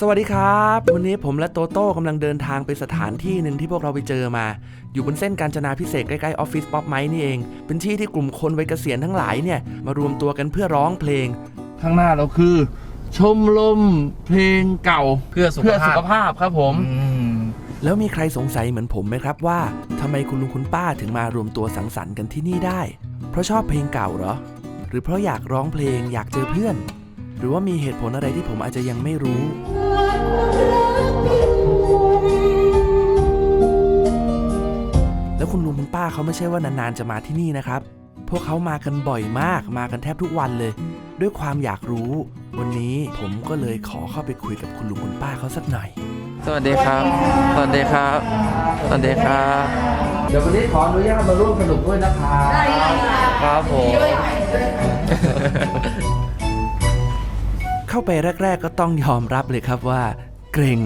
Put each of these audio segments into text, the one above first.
สวัสดีครับ วันนี้ผมและโตโต้กำลังเดินทางไปสถานที่หนึ่งที่พวกเราไปเจอมา อยู่บนเส้นกาญจนาพิเศษกใกล้ๆออฟฟิศป๊อปไมค์นี่เอง เป็นที่ที่กลุ่มคนวัยเกษียณทั้งหลายเนี่ย มารวมตัวกันเพื่อร้องเพลง ข้างหน้าเราคือ ชมรมเพลงเก่าเพื่อสุขภาพภาพครับผมอืมแล้วมีใครสงสัยเหมือนผมไหมครับว่าทำไมคุณลุงคุณป้าถึงมารวมตัวสังสรรค์กันที่นี่ได้ เพราะชอบเพลงเก่าเหรอ หรือเพราะอยากร้องเพลงอยากเจอเพื่อน หรือว่ามีเหตุผลอะไรที่ผมอาจจะยังไม่รู้ แล้วคุณลุงคุณป้าเขาไม่ใช่ว่านานๆจะมาที่นี่นะครับ พวกเขามากันบ่อยมาก มากันแทบทุกวันเลย ด้วยความอยากรู้ วันนี้ผมก็เลยขอเข้าไปคุยกับคุณลุงคุณป้าเขาสักหน่อย สวัสดีครับ สวัสดีครับ สวัสดีครับ เดี๋ยววันนี้ขออนุญาตมาร่วมสนุกด้วยนะครับครับผม เข้าไปแรก ๆ ก็ต้องยอมรับเลยครับว่า เกรง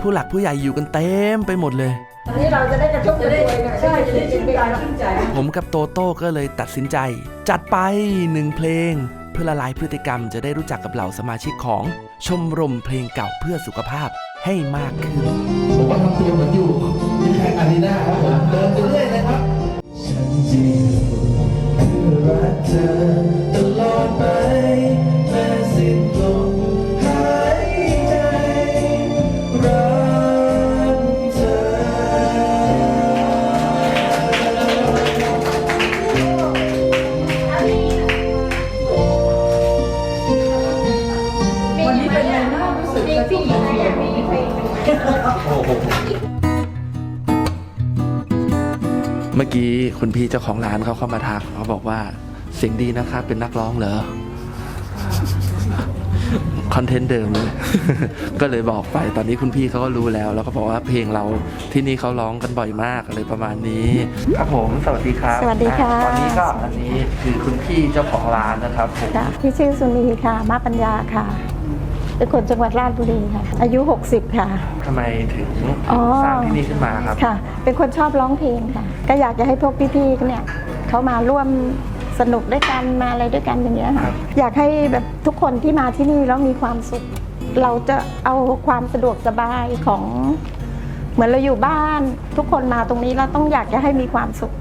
ผู้หลักผู้ใหญ่อยู่กันเต็มไปหมดเลยนี่เราจะได้กระชุ่มกระชวยหน่อยใช่จะได้ชื่นใจชื่นใจผมกับโตโต้ก็เลยตัดสินใจ จัดไปหนึ่งเพลง เพื่อละลายพฤติกรรมจะได้รู้จักกับเหล่าสมาชิกของชมรมเพลงเก่าเพื่อสุขภาพให้มากขึ้น ผมว่าทำตัวเหมือนอยู่ที่แข่งอารีนาครับผมเดินไปเรื่อยเลยครับางรู้สึกกระชุ่มกระชวยเมื่อกี้คุณพี่เจ้าของร้านเขาเข้ามาทักเขาบอกว่าเสียงดีนะครับเป็นนักร้องเหรอคอนเทนต์เดิมเลย ก็เลยบอกไปตอนนี้คุณพี่เขาก็รู้แล้ว แล้วก็บอกว่าเพลงเราที่นี่เขาร้องกันบ่อยมากอะไรประมาณนี้ครับผมสวัสดีครับสวัสดีค่ะตอนนี้ก็อันนี้คือคุณพี่เจ้าของร้านนะครับผมค่ะพี่ชื่อสุนีค่ะมาปัญญาค่ะ เป็นคนจังหวัดราชบุรีค่ะ อายุ 60 ค่ะ ทำไมถึงอ๋อ สร้างที่นี่ขึ้นมาครับ ค่ะ เป็นคนชอบร้องเพลงค่ะ ก็อยากจะให้พวกพี่ๆเนี่ยเขามาร่วมสนุกด้วยกันมาอะไรด้วยกันอย่างเงี้ยค่ะอยากให้แบบทุกคนที่มาที่นี่แล้วมีความสุข เราจะเอาความสะดวกสบายของ เหมือนเราอยู่บ้าน ทุกคนมาตรงนี้เราต้องอยากจะให้มีความสุข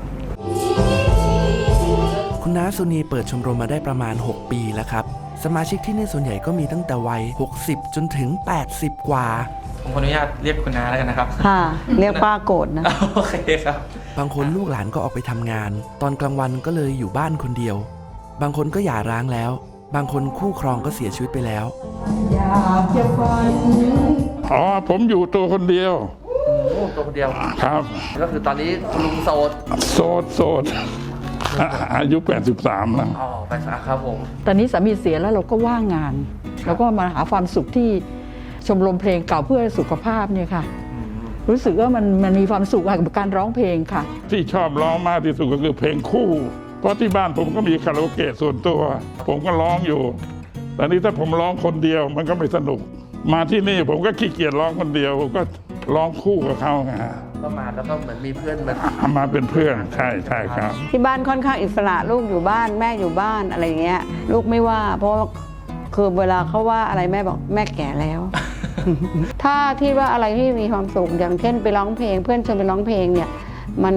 คุณน้าสุนีเปิดชมรมมาได้ประมาณ 6 ปีแล้วครับ สมาชิกที่นี่ส่วนใหญ่ก็มีตั้งแต่วัย 60 จนถึง 80 กว่า ผมขออนุญาตเรียกคุณน้าแล้วกันนะครับ ค่ะ เรียกป้าโกรธนะ โอเคครับ บางคนลูกหลานก็ออกไปทำงาน ตอนกลางวันก็เลยอยู่บ้านคนเดียว บางคนก็หย่าร้างแล้ว บางคนคู่ครองก็เสียชีวิตไปแล้ว อ๋อ ผมอยู่ตัวคนเดียว โอ้ตัวคนเดียว ครับ ก็คือตอนนี้คุณลุงโสด โสดโสด อายุ 83แล้วอ๋อไปซะครับผม ตอนนี้สามีเสียแล้วเราก็ว่างงานแล้วก็มาหาความสุขที่ชมรมเพลงเก่าเพื่อสุขภาพเนี่ยค่ะ รู้สึกว่ามันมันมีความสุขกับการร้องเพลงค่ะ ที่ชอบร้องมากที่สุดก็คือเพลงคู่ เพราะที่บ้านผมก็มีคาราโอเกะส่วนตัว ผมก็ร้องอยู่แต่นี้ถ้าผมร้องคนเดียวมันก็ไม่สนุก มาที่นี่ผมก็ขี้เกียจร้องคนเดียวผมก็ร้องคู่กับเขาไง ก็มาแล้วก็เหมือนมีเพื่อนมามาเป็นเพื่อนใช่ใช่ครับ ที่บ้านค่อนข้างอิสระลูกอยู่บ้านแม่อยู่บ้านอะไรเงี้ย ลูกไม่ว่า เพราะว่าคือเวลาเขาว่าอะไรแม่บอกแม่แก่แล้ว ถ้าที่ว่าอะไรที่มีความสุขอย่างเช่นไปร้องเพลง เพื่อนชวนไปร้องเพลงเนี่ย มัน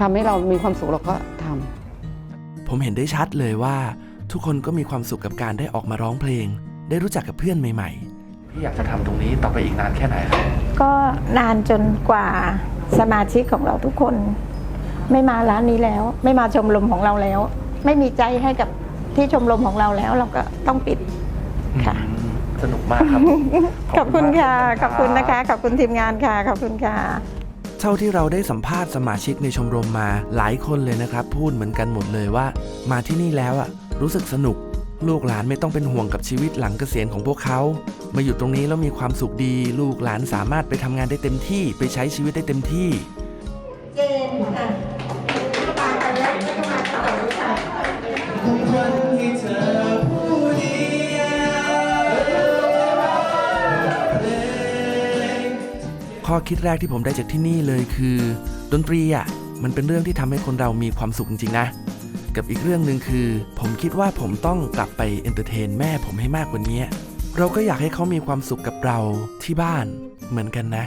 ทำให้เรามีความสุขเราก็ทำ ผมเห็นได้ชัดเลยว่า ทุกคนก็มีความสุขกับการได้ออกมาร้องเพลง ได้รู้จักกับเพื่อนใหม่ๆพี่อยากจะทำตรงนี้ต่อไปอีกนานแค่ไหนครับ ก็นานจนกว่า สมาชิกของเราทุกคน ไม่มาร้านนี้แล้ว ไม่มาชมรมของเราแล้ว ไม่มีใจให้กับที่ชมรมของเราแล้ว เราก็ต้องปิดค่ะ สนุกมากครับ ขอบคุณค่ะมากขอบคุณนะคะ ขอบคุณทีมงานค่ะ ขอบคุณค่ะ เท่าที่เราได้สัมภาษณ์สมาชิกในชมรมมาหลายคนเลยนะครับ พูดเหมือนกันหมดเลยว่า มาที่นี่แล้วอะรู้สึกสนุก ลูกหลานไม่ต้องเป็นห่วงกับชีวิตหลังเกษียณของพวกเขา มาอยู่ตรงนี้แล้วมีความสุขดี ลูกหลานสามารถไปทำงานได้เต็มที่ไปใช้ชีวิตได้เต็มที่ข้อคิดแรกที่ผมได้จากที่นี่เลยคือ ดนตรีอะมันเป็นเรื่องที่ทำให้คนเรามีความสุขจริงๆนะกับอีกเรื่องหนึ่งคือ ผมคิดว่าผมต้องกลับไปเอนเตอร์เทนแม่ผมให้มากกว่านี้ เราก็อยากให้เขามีความสุขกับเราที่บ้านเหมือนกันนะ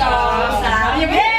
สองสามยิ้